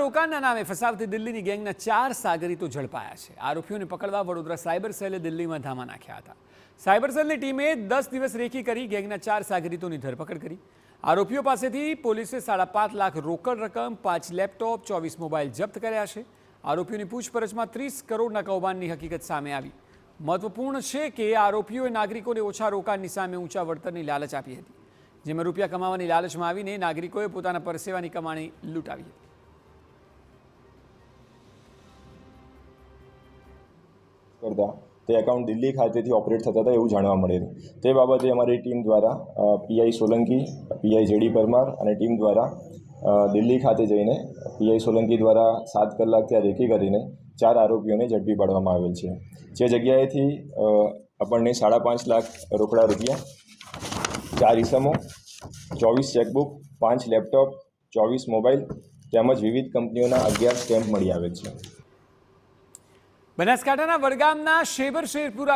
રોકાણના નામે ફસાવતી દિલ્હીની ગેંગના ચાર સાગરીતો ઝડપાયા છે. આરોપીઓને પકડવા વડોદરા સાયબર સેલે દિલ્હીમાં ધામા નાખ્યા હતા. સાયબર સેલની ટીમે દસ દિવસ રેખી કરી ગેંગના ચાર સાગરીતોની ધરપકડ કરી. આરોપીઓ પાસેથી પોલીસે સાડા પાંચ લાખ રોકડ રકમ, પાંચ લેપટોપ, ચોવીસ મોબાઈલ જપ્ત કર્યા છે. આરોપીઓની પૂછપરછમાં ત્રીસ કરોડના કૌભાંડની હકીકત સામે આવી. મહત્વપૂર્ણ છે કે આરોપીઓએ નાગરિકોને ઓછા રોકાણની સામે ઊંચા વળતરની લાલચ આપી હતી. જેમાં રૂપિયા કમાવાની લાલચમાં આવીને નાગરિકોએ પોતાના પરસેવાની કમાણી લૂંટાવી હતી. કરતા. તે એકાઉન્ટ દિલ્હી ખાતેથી ઓપરેટ થતા હતા એવું જાણવા મળેલું. તે બાબતે અમારી ટીમ દ્વારા PI Solanki PI JD Parmar અને ટીમ દ્વારા દિલ્હી ખાતે જઈને પીઆઈ સોલંકી દ્વારા સાત કલાક ત્યાં રેકી કરીને ચાર આરોપીઓને ઝડપી પાડવામાં આવેલ છે. જે જગ્યાએથી આપણને સાડા પાંચ લાખ રોકડા રૂપિયા, ચાર ઇસમો ચોવીસ ચેકબુક, પાંચ લેપટોપ, ચોવીસ મોબાઈલ તેમજ વિવિધ કંપનીઓના અગિયાર સ્ટેમ્પ મળી આવેલ છે. બનાસકાંઠાના વડગામના શેબર શેરપુરા